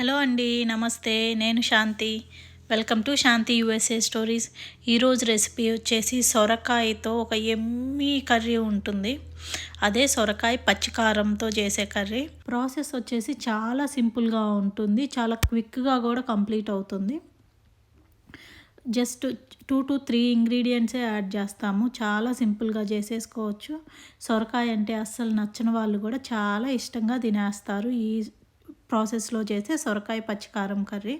Hello అండి నమస్తే. నేను Shanti. Welcome to Shanti USA stories. ఈరోజు రెసిపీ వచ్చేసి సొరకాయతో ఒక ఎమ్మీ కర్రీ ఉంటుంది. అదే సొరకాయ పచ్చికారంతో చేసే కర్రీ. ప్రాసెస్ వచ్చేసి చాలా సింపుల్గా ఉంటుంది. చాలా క్విక్గా కూడా కంప్లీట్ అవుతుంది. జస్ట్ టూ టు త్రీ ఇంగ్రీడియంట్సే యాడ్ చేస్తాము. చాలా సింపుల్గా చేసేసుకోవచ్చు. సొరకాయ అంటే అస్సలు నచ్చిన వాళ్ళు కూడా చాలా ఇష్టంగా తినేస్తారు. ఈ ప్రాసెస్లో చేసే సొరకాయ పచ్చికారం కర్రీ.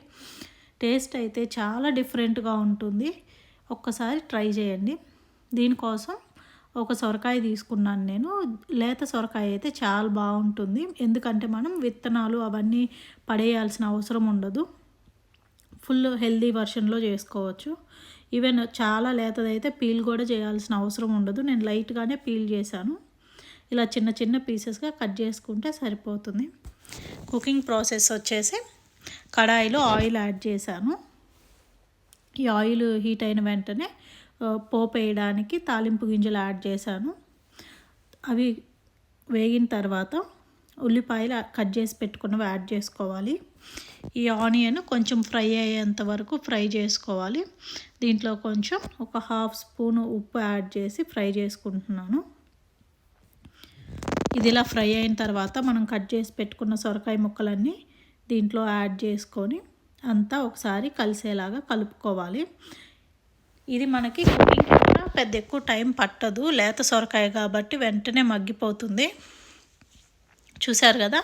టేస్ట్ అయితే చాలా డిఫరెంట్గా ఉంటుంది. ఒక్కసారి ట్రై చేయండి. దీనికోసం ఒక సొరకాయ తీసుకున్నాను నేను. లేత సొరకాయ అయితే చాలా బాగుంటుంది. ఎందుకంటే మనం విత్తనాలు అవన్నీ పడేయాల్సిన అవసరం ఉండదు. ఫుల్ హెల్దీ వర్షన్లో చేసుకోవచ్చు. ఈవెన్ చాలా లేతదైతే పీల్ కూడా చేయాల్సిన అవసరం ఉండదు. నేను లైట్గానే పీల్ చేశాను. ఇలా చిన్న చిన్న పీసెస్గా కట్ చేసుకుంటే సరిపోతుంది. కుకింగ్ ప్రాసెస్ వచ్చేసి కడాయిలో ఆయిల్ యాడ్ చేశాను. ఈ ఆయిల్ హీట్ అయిన వెంటనే పోపు వేయడానికి తాలింపు గింజలు యాడ్ చేశాను. అవి వేగిన తర్వాత ఉల్లిపాయలు కట్ చేసి పెట్టుకున్నవి యాడ్ చేసుకోవాలి. ఈ ఆనియన్ కొంచెం ఫ్రై అయ్యేంత వరకు ఫ్రై చేసుకోవాలి. దీంట్లో కొంచెం ఒక హాఫ్ స్పూన్ ఉప్పు యాడ్ చేసి ఫ్రై చేసుకుంటున్నాను. ఇది ఇలా ఫ్రై అయిన తర్వాత మనం కట్ చేసి పెట్టుకున్న సొరకాయ ముక్కలన్నీ దీంట్లో యాడ్ చేసుకొని అంతా ఒకసారి కలిసేలాగా కలుపుకోవాలి. ఇది మనకి కుకింగ్ కూడా పెద్ద ఎక్కువ టైం పట్టదు. లేత సొరకాయ కాబట్టి వెంటనే మగ్గిపోతుంది. చూశారు కదా?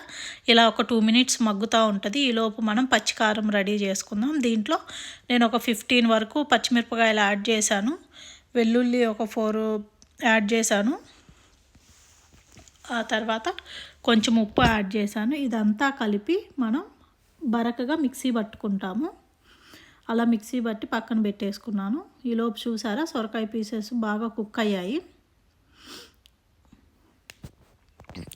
ఇలా ఒక టూ మినిట్స్ మగ్గుతూ ఉంటుంది. ఈలోపు మనం పచ్చికారం రెడీ చేసుకుందాం. దీంట్లో నేను ఒక ఫిఫ్టీన్ వరకు పచ్చిమిరపకాయలు యాడ్ చేశాను. వెల్లుల్లి ఒక ఫోర్ యాడ్ చేశాను. ఆ తర్వాత కొంచెం ఉప్పు యాడ్ చేశాను. ఇదంతా కలిపి మనం బరకగా మిక్సీ పట్టుకుంటాము. అలా మిక్సీ బట్టి పక్కన పెట్టేసుకున్నాను. ఈలోపు చూసారా? సొరకాయ పీసెస్ బాగా కుక్ అయ్యాయి.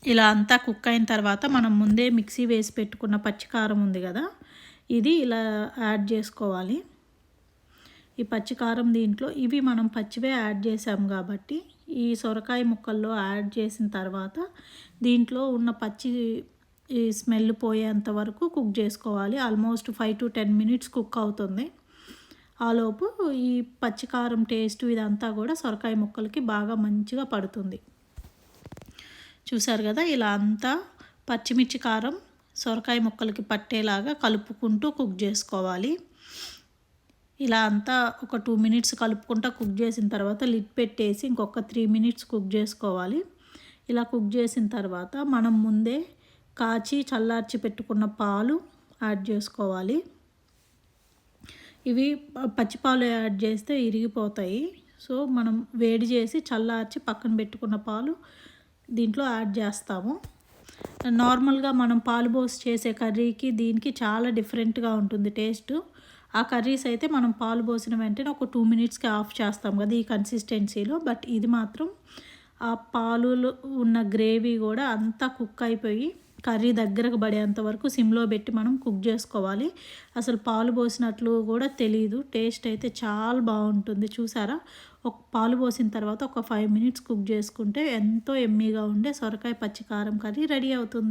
ఇలా అంతా కుక్ అయిన తర్వాత మనం ముందే మిక్సీ వేసి పెట్టుకున్న పచ్చికారం ఉంది కదా? ఇది ఇలా యాడ్ చేసుకోవాలి. ఈ పచ్చికారం దీంట్లో ఇవి మనం పచ్చివే యాడ్ చేసాం కాబట్టి ఈ సొరకాయ ముక్కల్లో యాడ్ చేసిన తర్వాత దీంట్లో ఉన్న పచ్చి ఈ స్మెల్ పోయేంత వరకు కుక్ చేసుకోవాలి. Almost five to ten minutes cook అవుతుంది. ఆలోపు ఈ పచ్చికారం టేస్ట్ ఇదంతా కూడా సొరకాయ ముక్కలకి బాగా మంచిగా పడుతుంది. చూసారు కదా ఇలా అంతా పచ్చిమిర్చి కారం సొరకాయ ముక్కలకి పట్టేలాగా కలుపుకుంటూ కుక్ చేసుకోవాలి. ఇలా అంతా ఒక టూ మినిట్స్ కలుపుకుంటా కుక్ చేసిన తర్వాత లిడ్ పెట్టేసి ఇంకొక త్రీ మినిట్స్ కుక్ చేసుకోవాలి. ఇలా కుక్ చేసిన తర్వాత మనం ముందే కాచి చల్లార్చి పెట్టుకున్న పాలు యాడ్ చేసుకోవాలి. ఇవి పచ్చిపాలు యాడ్ చేస్తే ఇరిగిపోతాయి. సో మనం వేడి చేసి చల్లార్చి పక్కన పెట్టుకున్న పాలు దీంట్లో యాడ్ చేస్తాము. నార్మల్గా మనం పాలు పోసి చేసే కర్రీకి దీనికి చాలా డిఫరెంట్గా ఉంటుంది టేస్ట్. ఆ కర్రీస్ అయితే మనం పాలు పోసిన వెంటనే ఒక టూ మినిట్స్కి ఆఫ్ చేస్తాం కదా ఈ కన్సిస్టెన్సీలో. బట్ ఇది మాత్రం ఆ పాలులో ఉన్న గ్రేవీ కూడా అంతా కుక్ అయిపోయి కర్రీ దగ్గరకు పడేంత వరకు సిమ్లో పెట్టి మనం కుక్ చేసుకోవాలి. అసలు పాలు పోసినట్లు కూడా తెలియదు టేస్ట్ అయితే చాలా బాగుంటుంది. చూసారా? ఒక పాలు పోసిన తర్వాత ఒక ఫైవ్ మినిట్స్ కుక్ చేసుకుంటే ఎంతో ఎమ్మీగా ఉండే సొరకాయ పచ్చికారం కర్రీ రెడీ అవుతుంది.